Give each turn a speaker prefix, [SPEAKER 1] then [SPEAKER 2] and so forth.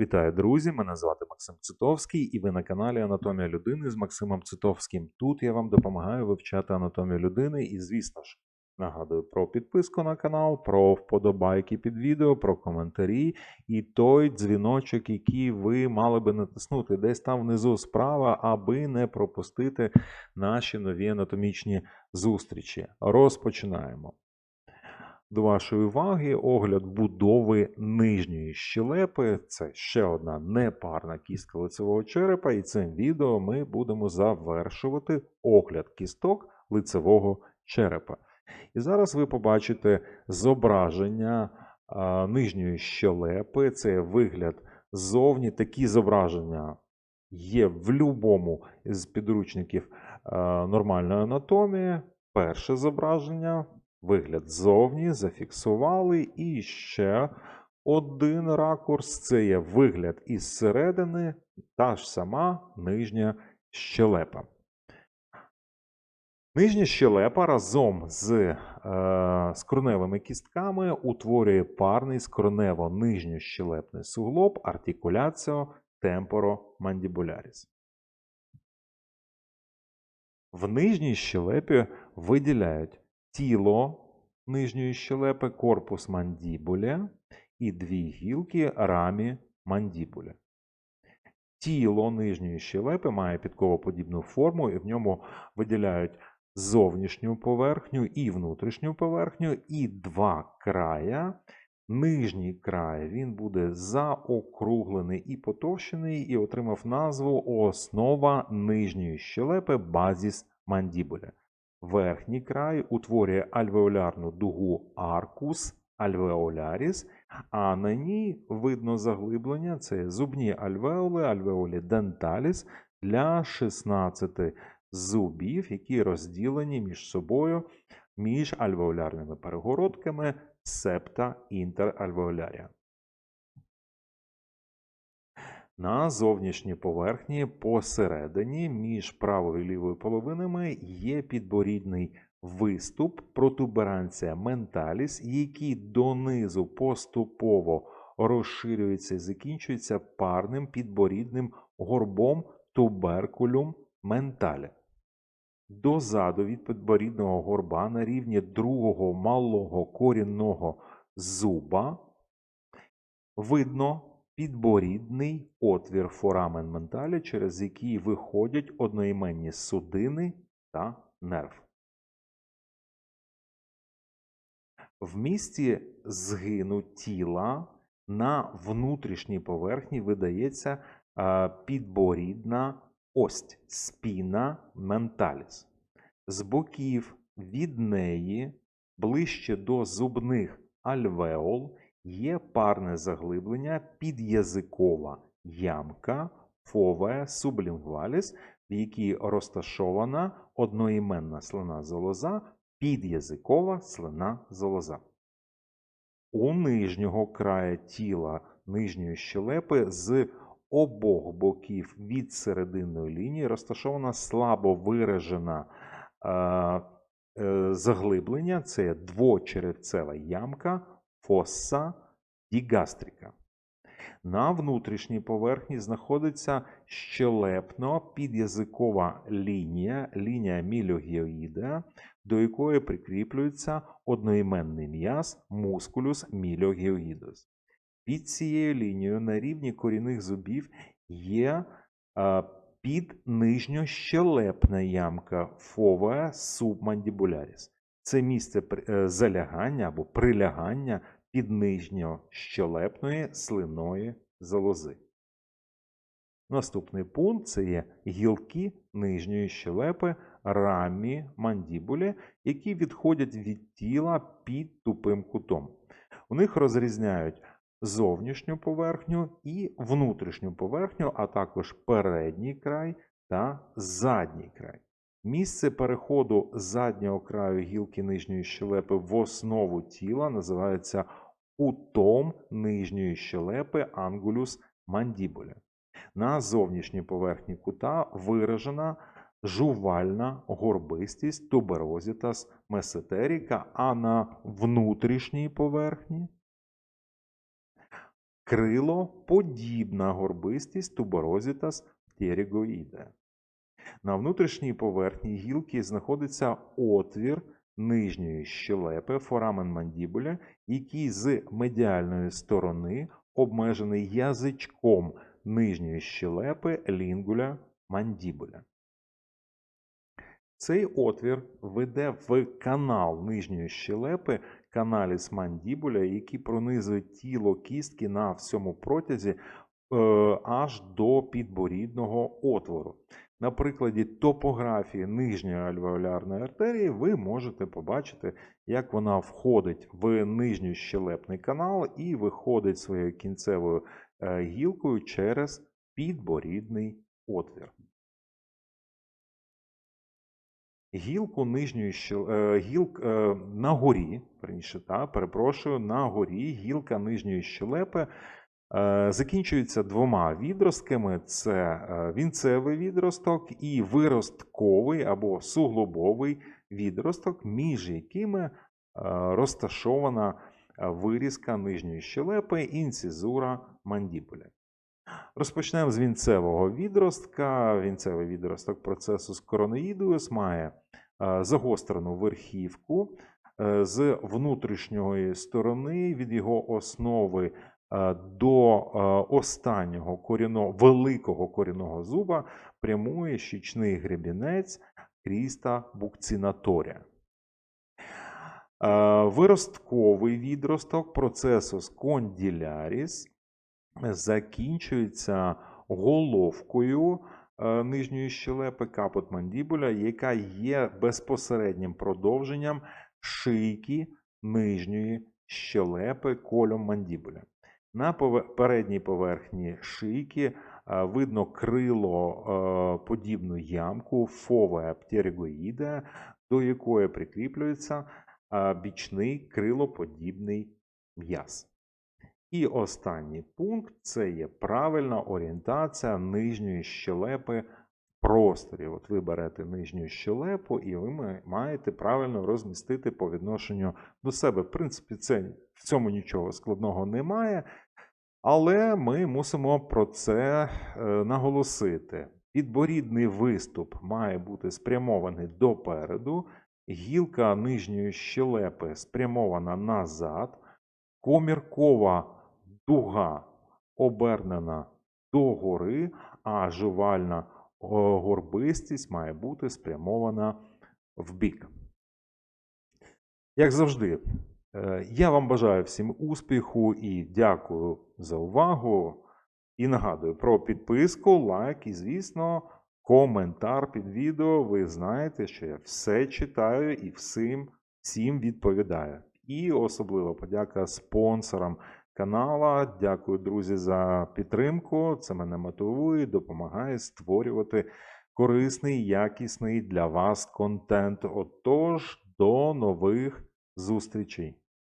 [SPEAKER 1] Вітаю, друзі! Мене звати Максим Цитовський, і ви на каналі Анатомія людини з Максимом Цитовським. Тут я вам допомагаю вивчати анатомію людини і, звісно ж, нагадую про підписку на канал, про вподобайки під відео, про коментарі і той дзвіночок, який ви мали би натиснути десь там внизу справа, аби не пропустити наші нові анатомічні зустрічі. Розпочинаємо. До вашої уваги огляд будови нижньої щелепи. Це ще одна непарна кістка лицевого черепа, і цим відео ми будемо завершувати огляд кісток лицевого черепа. І зараз ви побачите зображення а, нижньої щелепи. Це вигляд ззовні. Такі зображення є в будь-якому з підручників а, нормальної анатомії. Перше зображення вигляд ззовні, зафіксували. І ще один ракурс це є вигляд із середини, та ж сама нижня щелепа. Нижня щелепа разом з е, скроневими кістками утворює парний скронево-нижньощелепний суглоб артикуляціо темпоромандібуляріс. В нижній щелепі виділяють тіло нижньої щелепи, корпус мандібуля і дві гілки рамі мандібуля. Тіло нижньої щелепи має підковоподібну форму, і в ньому виділяють зовнішню поверхню і внутрішню поверхню, і два края. Нижній край він буде заокруглений і потовщений, і отримав назву основа нижньої щелепи базіс мандібуля. Верхній край утворює альвеолярну дугу аркус альвеоляріс, а на ній видно заглиблення це зубні альвеоли, альвеолі денталіс для 16 зубів, які розділені між собою між альвеолярними перегородками септа інтеральвеолярія. На зовнішній поверхні посередині між правою і лівою половинами є підборідний виступ протуберанція менталіс, який донизу поступово розширюється і закінчується парним підборідним горбом туберкулюм менталі. Дозаду від підборідного горба на рівні другого малого корінного зуба видно підборідний отвір форамен менталі, через який виходять одноіменні судини та нерв. В місці згину тіла на внутрішній поверхні видається підборідна ость спіна менталіс. З боків від неї ближче до зубних альвеол є парне заглиблення під'язикова ямка фове сублінгваліс, в якій розташована одноіменна слина золоза, під'язикова слина золоза. У нижнього краю тіла нижньої щелепи з обох боків від серединної лінії розташована слабо виражена е, е, заглиблення це двочеревцева ямка фоса дігастрика. На внутрішній поверхні знаходиться щелепно-під'язикова лінія, лінія мільогіоїда, до якої прикріплюється одноіменний м'яз мускулюс мільогіоїдус. Під цією лінією на рівні корінних зубів є піднижньощелепна ямка фове субмандібуляріс. Це місце е, залягання або прилягання під нижньощелепної слиної залози. Наступний пункт це є гілки нижньої щелепи рамі мандібулі, які відходять від тіла під тупим кутом. У них розрізняють зовнішню поверхню і внутрішню поверхню, а також передній край та задній край. Місце переходу заднього краю гілки нижньої щелепи в основу тіла називається кутом нижньої щелепи ангулюс мандібуля. На зовнішній поверхні кута виражена жувальна горбистість туберозітас месетеріка, а на внутрішній поверхні крило подібна горбистість туберозітас птерігоїде. На внутрішній поверхні гілки знаходиться отвір нижньої щелепи форамен мандібуля, який з медіальної сторони обмежений язичком нижньої щелепи лінгуля мандібуля. Цей отвір веде в канал нижньої щелепи каналіс мандібуля, який пронизує тіло кістки на всьому протязі е, аж до підборідного отвору. На прикладі топографії нижньої альвеолярної артерії ви можете побачити, як вона входить в нижній щелепний канал і виходить своєю кінцевою е, гілкою через підборідний отвір. Гілку нижньої е, гілк е, на горі, перепрошую, на горі гілка нижньої щелепи закінчується двома відростками: це е, вінцевий відросток і виростковий або суглобовий відросток, між якими е, розташована е, вирізка нижньої щелепи інцизура мандібуля. Розпочнемо з вінцевого відростка. Вінцевий відросток процесу з коронеїдуус має е, загострену верхівку е, з внутрішньої сторони від його основи е, до е, останнього корінного, великого корінного зуба прямує щічний гребінець кріста букцинаторія. Е, Виростковий відросток процесу конділяріс закінчується головкою е, нижньої щелепи капот мандібуля, яка є безпосереднім продовженням шийки нижньої щелепи колом мандібуля. На передній поверхні шийки видно крило подібну ямку фове птеригоїда, до якої прикріплюється бічний крилоподібний м'яз. І останній пункт це є правильна орієнтація нижньої щелепи в просторі. От ви берете нижню щелепу, і ви маєте правильно розмістити по відношенню до себе. В принципі, це, в цьому нічого складного немає. Але ми мусимо про це е, наголосити. Підборідний виступ має бути спрямований допереду, гілка нижньої щелепи спрямована назад, коміркова дуга обернена догори, а жувальна горбистість має бути спрямована вбік. Як завжди, я вам бажаю всім успіху і дякую за увагу. І нагадую про підписку, лайк і, звісно, коментар під відео. Ви знаєте, що я все читаю і всім, всім відповідаю. І особливо подяка спонсорам канала. Дякую, друзі, за підтримку. Це мене мотивує, допомагає створювати корисний, якісний для вас контент. Отож, до нових зустрічей!